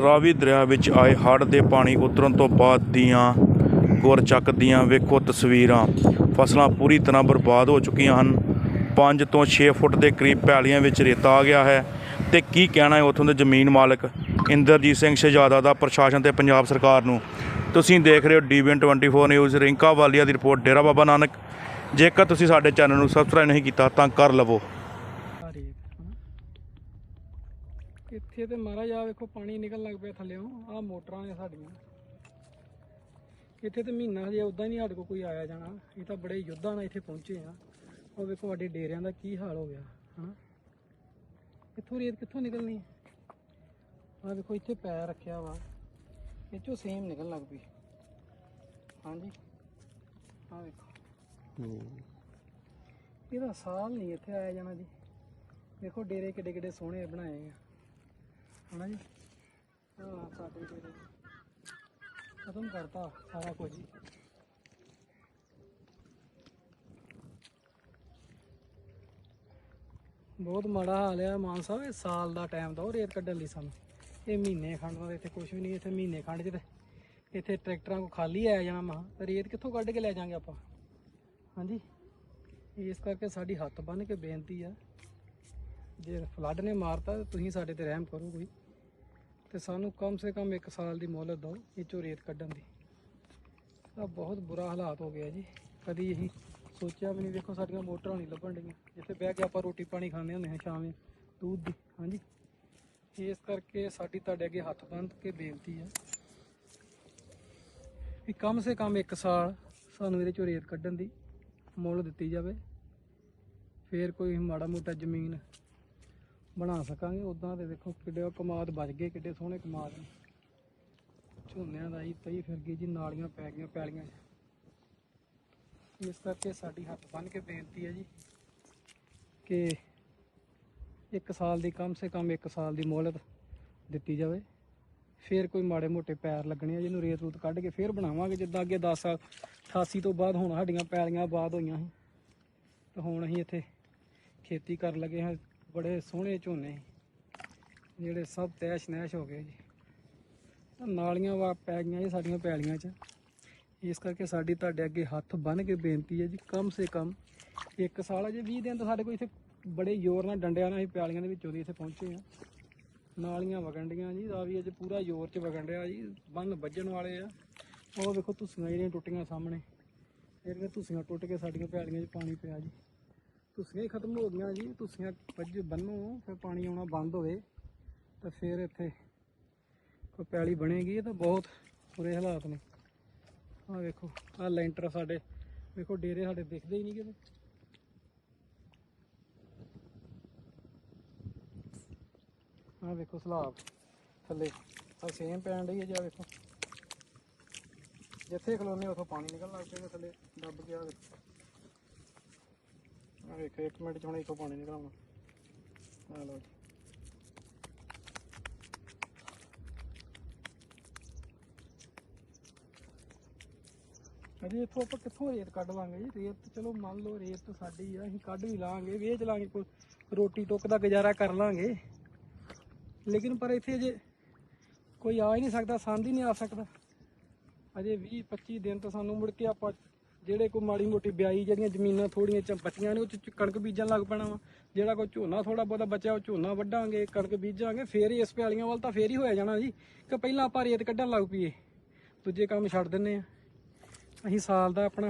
ਰਾਵੀ ਦਰਿਆ ਵਿੱਚ ਆਏ ਹੜ੍ਹ ਦੇ ਪਾਣੀ ਉਤਰਨ ਤੋਂ ਬਾਅਦ ਦੀਆਂ ਗੁਰਚੱਕ ਦੀਆਂ ਵੇਖੋ ਤਸਵੀਰਾਂ। ਫਸਲਾਂ ਪੂਰੀ ਤਰ੍ਹਾਂ ਬਰਬਾਦ ਹੋ ਚੁੱਕੀਆਂ ਹਨ। 5 ਤੋਂ 6 ਫੁੱਟ ਦੇ ਕਰੀਬ ਪੈਲੀਆਂ ਵਿੱਚ ਰੇਤਾ ਆ ਗਿਆ ਹੈ। ਤੇ ਕੀ ਕਹਿਣਾ ਹੈ ਉੱਥੋਂ ਦੇ ਜ਼ਮੀਨ ਮਾਲਕ? ਇੰਦਰਜੀਤ ਸਿੰਘ ਸ਼ਹਿਜਾਦਾ ਦਾ ਪ੍ਰਸ਼ਾਸਨ ਤੇ ਪੰਜਾਬ ਸਰਕਾਰ ਨੂੰ। ਤੁਸੀਂ ਦੇਖ ਰਹੇ ਹੋ ਡੀਵੀਐਨ 24 ਨਿਊਜ਼, ਰਿੰਕਾ ਵਾਲੀਆ ਦੀ ਰਿਪੋਰਟ, ਡੇਰਾ ਬਾਬਾ ਨਾਨਕ। ਜੇਕਰ ਤੁਸੀਂ ਸਾਡੇ ਚੈਨਲ ਨੂੰ ਸਬਸਕ੍ਰਾਈਬ ਨਹੀਂ ਕੀਤਾ ਤਾਂ ਕਰ ਲਵੋ ਆ ਰੇਤ ਹਨਾ ਇੱਥੇ ਤੇ ਮਹਾਰਾਜ ਆ ਵੇਖੋ ਪਾਣੀ ਨਿਕਲ ਲੱਗ ਪਿਆ ਥੱਲੇੋਂ ਆ ਮੋਟਰਾਂ ਨੇ ਸਾਡੀਆਂ। ਇੱਥੇ ਤੇ ਮਹੀਨਾ ਹਜੇ ਉਦਾਂ ਨਹੀਂ ਸਾਡੇ ਕੋਲ ਕੋਈ ਆਇਆ ਜਾਣਾ। ਇਹ ਤਾਂ ਬੜੇ ਯੁੱਧਾਂ ਨਾਲ ਇੱਥੇ ਪਹੁੰਚੇ ਆ। ਉਹ ਵੇਖੋ ਸਾਡੇ ਡੇਰਿਆਂ ਦਾ ਕੀ ਹਾਲ ਹੋ ਗਿਆ ਹਨਾ? ਇੱਥੋਂ ਰੇਤ ਕਿੱਥੋਂ ਨਿਕਲਣੀ? ਆ ਵੇਖੋ ਇੱਥੇ ਪੈਰ ਰੱਖਿਆ ਵਾ। ਇਹ ਚੋਂ ਸੇਮ ਨਿਕਲ ਲੱਗ ਪਈ। ਹਾਂਜੀ। ਆ ਵੇਖੋ। ਇਹਦਾ ਸਾਲ ਨਹੀਂ ਇੱਥੇ ਆਇਆ ਜਾਣਾ ਜੀ। ਦੇਖੋ ਡੇਰੇ ਕਿੱਡੇ ਕਿੱਡੇ ਸੋਹਣੇ ਬਣਾਏ ਆ। ਹਨਾ ਜੀ? ਹਾਂ ਸਾਡੇ ਡੇਰੇ ਖਤਮ ਕਰਤਾ ਸਾਰਾ ਕੁਝ। ਹੀ ਬਹੁਤ ਮਾੜਾ ਹਾਲ ਆ ਮਾਨ ਸਾਹਿਬ ਇਹ ਸਾਲ ਦਾ ਟਾਈਮ ਦੋ ਰੇਤ ਕੱਢਣ ਲਈ ਸਾਨੂੰ। ਇਹ ਮਹੀਨੇ ਖੰਡ ਦਾ, ਇੱਥੇ ਕੁਝ ਵੀ ਨਹੀਂ, ਇੱਥੇ ਮਹੀਨੇ ਖੰਡ 'ਚ ਤੇ ਇੱਥੇ ਟਰੈਕਟਰਾਂ ਕੋ ਖਾਲੀ ਆਇਆ ਜਾਣਾ ਮਾ ਰੇਤ ਕਿੱਥੋਂ ਕੱਢ ਕੇ ਲੈ ਜਾਾਂਗੇ ਆਪਾਂ? ਹਾਂਜੀ? ਇਸ ਕਰਕੇ ਸਾਡੀ ਹੱਥ ਬੰਨ ਕੇ ਬੇਨਤੀ ਆ। ਜੇ ਫਲੱਡ ਨੇ ਮਾਰਤਾ, ਤੁਸੀਂ ਸਾਡੇ ਤੇ ਰਹਿਮ ਕਰੋ ਕੋਈ। ਤੇ ਸਾਨੂੰ ਕਮ ਸੇ ਕਮ 1 ਸਾਲ ਦੀ ਮੋਹਲਤ ਦਿਓ ਇਹ ਚੋਂ ਰੇਤ ਕੱਢਣ ਦੀ। ਤਾਂ ਬਹੁਤ ਬੁਰਾ ਹਾਲਾਤ ਹੋ ਗਿਆ ਜੀ। ਕਦੀ ਅਸੀਂ ਸੋਚਿਆ ਵੀ ਨਹੀਂ, ਦੇਖੋ ਸਾਡੀਆਂ ਮੋਟਰਾਂ ਨਹੀਂ ਲੱਭਣ ਡੀਆਂ ਜਿੱਥੇ ਬਹਿ ਕੇ ਆਪਾਂ ਰੋਟੀ ਪਾਣੀ ਖਾਂਦੇ ਹੁੰਦੇ ਹਾਂ ਸ਼ਾਮੇ ਦੁੱਧ ਦੀ, ਹਾਂਜੀ। ਇਸ ਕਰਕੇ ਸਾਡੀ ਤੁਹਾਡੇ ਅੱਗੇ ਹੱਥ ਬੰਨ੍ਹ ਕੇ ਬੇਨਤੀ ਆ ਵੀ ਕਮ ਸੇ ਕਮ 1 ਸਾਲ ਸਾਨੂੰ ਇਹਦੇ ਚੋਂ ਰੇਤ ਕੱਢਣ ਦੀ ਮੁੱਲ ਦਿੱਤੀ ਜਾਵੇ। ਫੇਰ ਕੋਈ ਮਾੜਾ ਮੋਟਾ ਜ਼ਮੀਨ ਬਣਾ ਸਕਾਂਗੇ ਉਦਾਂ ਤੇ ਦੇਖੋ ਕਿੱਡੇ ਕਮਾਦ ਬਚ ਗਏ, ਕਿੱਡੇ ਸੋਹਣੇ ਕਮਾਦ ਨੇ। ਝੋਨਿਆਂ ਦਾ ਹੀ ਤਈ ਫਿਰ ਗਈ ਜੀ, ਨਾਲੀਆਂ ਪੈ ਗਈਆਂ ਪੈਲੀਆਂ। 'ਚ ਇਸ ਕਰਕੇ ਸਾਡੀ ਹੱਥ ਬੰਨ ਕੇ ਬੇਨਤੀ ਹੈ ਜੀ ਕਿ ਇੱਕ ਸਾਲ ਦੀ ਕਮ ਸੇ ਕਮ ਇੱਕ ਸਾਲ ਦੀ ਮੋਹਲਤ ਦਿੱਤੀ ਜਾਵੇ। ਫਿਰ ਕੋਈ ਮਾੜੇ ਮੋਟੇ ਪੈਰ ਲੱਗਣੇ ਆ, ਜਿਹਨੂੰ ਰੇਤ ਰੂਤ ਕੱਢ ਕੇ ਫਿਰ ਬਣਾਵਾਂਗੇ। ਜਿੱਦਾਂ ਅੱਗੇ 10 ਸਾਲ 88 ਤੋਂ ਬਾਅਦ ਹੁਣ ਸਾਡੀਆਂ ਪੈਲੀਆਂ ਆਬਾਦ ਹੋਈਆਂ ਸੀ, ਤੇ ਹੁਣ ਅਸੀਂ ਇੱਥੇ ਖੇਤੀ ਕਰਨ ਲੱਗੇ ਹਾਂ। ਬੜੇ ਸੋਹਣੇ ਝੋਨੇ ਜਿਹੜੇ ਸਭ ਤੈਸ਼ ਨੈਸ਼ ਹੋ ਗਏ ਜੀ। ਨਾਲੀਆਂ ਵਾ ਪੈ ਗਈਆਂ ਜੀ ਸਾਡੀਆਂ ਪੈਲੀਆਂ 'ਚ। ਇਸ ਕਰਕੇ ਸਾਡੀ ਤੁਹਾਡੇ ਅੱਗੇ ਹੱਥ ਬੰਨ ਕੇ ਬੇਨਤੀ ਹੈ ਜੀ, ਕਮ ਸੇ ਕਮ ਇੱਕ ਸਾਲ ਅਜੇ 20 ਦਿਨ ਤੋਂ ਸਾਡੇ ਕੋਲ ਇੱਥੇ ਬੜੇ ਜ਼ੋਰ ਨਾਲ ਡੰਡਿਆਂ ਨਾਲ ਅਸੀਂ ਪਿਆਲੀਆਂ ਦੇ ਵਿੱਚੋਂ ਦੀ ਇੱਥੇ ਪਹੁੰਚੇ ਆ ਨਾਲੀਆਂ ਵਗਣ ਡੀਆਂ ਜੀ ਆ ਵੀ ਅੱਜ ਪੂਰਾ ਜ਼ੋਰ 'ਚ ਵਗਣ ਰਿਹਾ ਜੀ, ਬੰਨ ਵੱਜਣ ਵਾਲੇ ਆ। ਉਹ ਵੇਖੋ ਤੁਸੀਆਂ ਜਿਹੜੀਆਂ ਟੁੱਟੀਆਂ ਸਾਹਮਣੇ। ਜਿਹੜੀਆਂ ਤੁਸੀਆਂ ਟੁੱਟ ਕੇ ਸਾਡੀਆਂ ਪਿਆਲੀਆਂ 'ਚ ਪਾਣੀ ਪਿਆ ਜੀ। ਤੁਸੀਆਂ ਹੀ ਖਤਮ ਹੋ ਗਈਆਂ ਜੀ ਤੁਸੀਆਂ ਵੱਜ ਬੰਨੋ ਫਿਰ ਪਾਣੀ ਆਉਣਾ ਬੰਦ ਹੋਵੇ, ਤਾਂ ਫਿਰ ਇੱਥੇ ਕੋਈ ਪੈਲੀ ਬਣੇਗੀ, ਇਹ ਤਾਂ ਬਹੁਤ ਬੁਰੇ ਹਾਲਾਤ ਨੇ। ਆਹ ਵੇਖੋ, ਆਹ ਲੈਂਟਰ ਸਾਡੇ, ਵੇਖੋ ਡੇਰੇ ਸਾਡੇ ਦਿਖਦੇ ਹੀ ਨਹੀਂ ਕਿਤੇ। ਆਹ ਵੇਖੋ ਸਲਾਬ, ਥੱਲੇ ਆ ਸੇਮ ਪੈਣ ਡਈ ਹੈ ਜੀ, ਆਹ ਵੇਖੋ। ਜਿੱਥੇ ਖਲੋਨੇ ਉਥੋਂ ਪਾਣੀ ਨਿਕਲਣ ਲੱਗ ਪਿਆ ਥੱਲੇ, ਦੱਬ ਗਿਆ ਵੇਖੋ। ਆਹ ਵੇਖੋ, ਇੱਕ ਮਿੰਟ ਚ ਹੁਣ ਇੱਥੋਂ ਪਾਣੀ ਨਿਕਲਣਾ ਆ ਲਓ ਅਜੇ ਇੱਥੋਂ ਆਪਾਂ ਕਿੱਥੋਂ ਰੇਤ ਕੱਢ ਲਾਂਗੇ ਜੀ? ਰੇਤ ਚਲੋ ਮੰਨ ਲਓ ਰੇਤ ਸਾਡੀ ਆ, ਅਸੀਂ ਕੱਢ ਵੀ ਲਾਂਗੇ, ਵੇਚ ਲਾਂਗੇ, ਕੋਈ ਰੋਟੀ ਟੁੱਕ ਦਾ ਗੁਜ਼ਾਰਾ ਕਰ ਲਾਂਗੇ। ਲੇਕਿਨ ਪਰ ਇੱਥੇ ਅਜੇ ਕੋਈ ਆ ਹੀ ਨਹੀਂ ਸਕਦਾ, ਸੰਦ ਹੀ ਨਹੀਂ ਆ ਸਕਦਾ। ਅਜੇ 20 25 ਦਿਨ ਤੋਂ ਸਾਨੂੰ ਮੁੜ ਕੇ ਆਪਾਂ ਜਿਹੜੇ ਕੋਈ ਮਾੜੀ ਮੋਟੀ ਬਿਆਈ ਜਿਹੜੀਆਂ ਜ਼ਮੀਨਾਂ ਥੋੜੀਆਂ ਚ ਬਚੀਆਂ ਨੇ, ਉਹ 'ਚ ਕਣਕ ਬੀਜਣ ਲੱਗ ਪੈਣਾ ਵਾ। ਜਿਹੜਾ ਕੋਈ ਝੋਨਾ ਥੋੜਾ ਬਹੁਤਾ ਬਚਿਆ, ਉਹ ਝੋਨਾ ਵੱਢਾਂਗੇ, ਕਣਕ ਬੀਜਾਂਗੇ, ਫੇਰ ਹੀ ਇਸ ਪਿਆਲੀਆਂ ਵੱਲ ਤਾਂ ਫੇਰ ਹੀ ਹੋਇਆ ਜਾਣਾ ਜੀ। ਕਿ ਪਹਿਲਾਂ ਆਪਾਂ ਰੇਤ ਕੱਢਣ ਲੱਗ ਪਈਏ, ਦੂਜੇ ਕੰਮ ਛੱਡ ਦਿੰਨੇ ਆ। ਅਸੀਂ ਸਾਲ ਦਾ ਆਪਣਾ,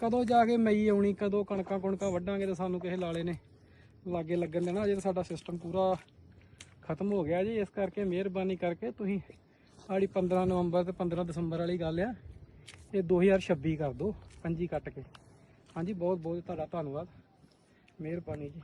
ਕਦੋਂ ਜਾ ਕੇ ਮਈ ਆਉਣੀ, ਕਦੋਂ ਕਣਕਾਂ ਕੁਣਕਾਂ ਵੱਢਾਂਗੇ ਤੇ ਸਾਨੂੰ ਕਿਸੇ ਲਾਲੇ ਨੇ ਲਾਗੇ ਲੱਗਣ ਦੇਣਾ। ਅਜੇ ਤਾਂ ਸਾਡਾ ਸਿਸਟਮ ਪੂਰਾ ਖਤਮ ਹੋ ਗਿਆ ਜੀ। ਇਸ ਕਰਕੇ ਮਿਹਰਬਾਨੀ ਕਰਕੇ ਤੁਸੀਂ ਸਾਡੀ 15 ਨਵੰਬਰ ਤੇ 15 ਦਸੰਬਰ ਵਾਲੀ ਗੱਲ ਆ ਇਹ 2026 ਕਰ ਦਿਓ ਪੰਜੀ ਕੱਟ ਕੇ। ਹਾਂਜੀ ਬਹੁਤ ਬਹੁਤ ਤੁਹਾਡਾ ਧੰਨਵਾਦ। ਮਿਹਰਬਾਨੀ ਜੀ।